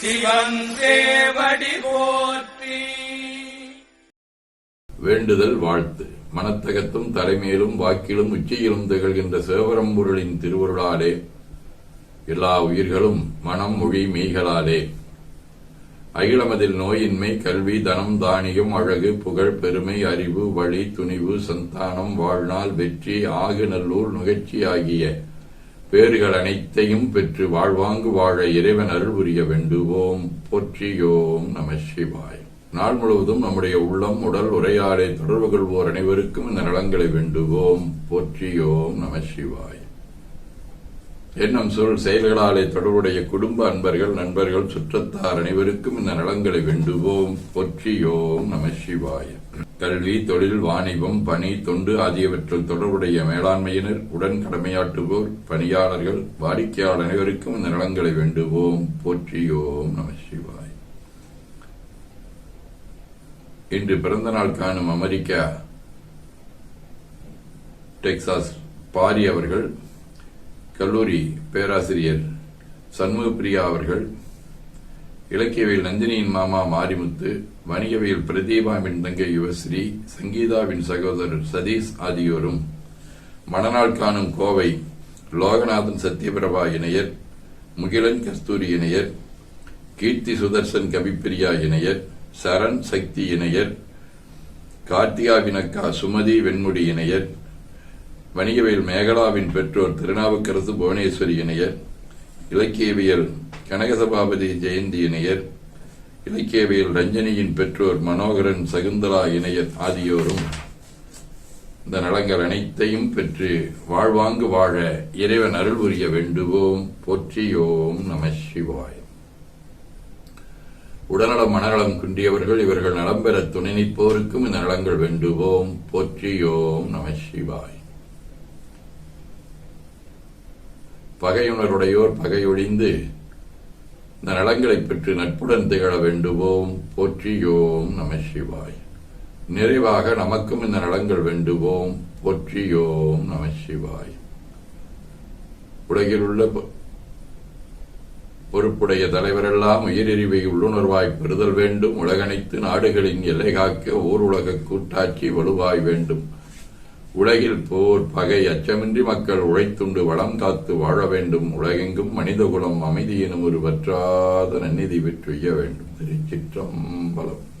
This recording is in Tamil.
சிவன் சேவடி போற்றி. வேண்டுதல் வாழ்த்து. மனத்தகத்தும் தலைமையிலும் வாக்கிலும் உச்சியிலும் திகழ்கின்ற சிவபரம்பொருளின் திருவருளாலே எல்லா உயிர்களும் மனம் மொழி மெய்களாலே. அகிலமதில் நோயின்மை கல்வி தனம் தானியம் அழகு புகழ் பெருமை அறிவு வழி துணிவு சந்தானம் வாழ்நாள் வெற்றி ஆகு நல்லூர் நுகர்ச்சி ஆகிய பேறுகள் அனைத்தையும் பெற்று வாழ்வாங்கு வாழ இறைவன் அருள் புரிய வேண்டுவோம். போற்றியோம் நம சிவாய். நாள் முழுவதும் நம்முடைய உள்ளம் உடல் உரையாடை தொடர்பு கொள்வோர் அனைவருக்கும் இந்த நலங்களை வேண்டுவோம். போற்றியோம் நம சிவாய். எண்ணம் சொல் செயல்களாலே தொடர்புடைய குடும்ப அன்பர்கள் நண்பர்கள் சுற்றத்தார் அனைவருக்கும் இந்த நலங்களை வேண்டுவோம். போற்றியோம் நம சிவாய். கல்வி தொழில் வாணிபம் பணி தொண்டு ஆகியவற்றில் தொடர்புடைய மேலாண்மையினர் உடன் கடமையாற்றுவோர் பணியாளர்கள் வாடிக்கையாளர் அனைவருக்கும் இந்த நலன்களை வேண்டுவோம். போற்றியோம் நம சிவாய். இன்று பிறந்த நாள் காணும் அமெரிக்கா டெக்சாஸ் பாரி அவர்கள் கல்லூரி பேராசிரியர் சண்முகப்பிரியா அவர்கள் இலக்கியவியல் நந்தினியின் மாமா மாரிமுத்து வணிகவியல் பிரதீபாவின் தங்கை யுவஸ்ரீ சங்கீதாவின் சகோதரர் சதீஷ் ஆகியோரும் மணநாள் காணும் கோவை லோகநாதன் சத்யபிரபா இணையர் முகிலன் கஸ்தூரி இணையர் கீர்த்தி சுதர்சன் கவிப்பிரியா இணையர் சரண் சக்தி இணையர் கார்த்திகா வினக்கா சுமதி வெண்முடி இணையர் வணிகவியல் மேகலாவின் பெற்றோர் திருநாவுக்கரசு புவனேஸ்வரி இணையர் இலக்கியவியல் கனகசபாபதி ஜெயந்தி இணையர் இலக்கியவியல் ரஞ்சனியின் பெற்றோர் மனோகரன் சகுந்தலா இணையர் ஆகியோரும் இந்த நலங்கள் அனைத்தையும் பெற்று வாழ்வாங்கு வாழ இறைவன் அருள் புரிய வேண்டுவோம். போற்றியோம் நம சிவாய். உடல்நலம் மனநலம் குன்றியவர்கள் இவர்கள் நலம் பெற துணை நிற்போருக்கும் இந்த நலங்கள் வேண்டுவோம். போற்றியோம் நம சிவாய். பகையுணருடையோர் பகையொழிந்து இந்த நலங்களை பெற்று நட்புடன் திகழ வேண்டுவோம். போற்றியோம் நம சிவாய். நிறைவாக நமக்கும் இந்த நலங்கள் வேண்டுவோம். போற்றியோம் நம சிவாய். உலகில் உள்ள பொறுப்புடைய தலைவரெல்லாம் உயிரிழிவை உள்ளுணர்வாய் பெறுதல் வேண்டும். உலகனைத்து நாடுகளின் எல்லை காக்க ஊர் உலக கூட்டாட்சி வலுவாய் வேண்டும். உலகில் போர் பகை அச்சமின்றி மக்கள் உழைத்துண்டு வளம் காத்து வாழ வேண்டும். உலகெங்கும் மனிதகுலம் அமைதி எனும் ஒரு வற்றாத நன்னிதி பெற்றுய வேண்டும். திருச்சிற்றம்பலம்.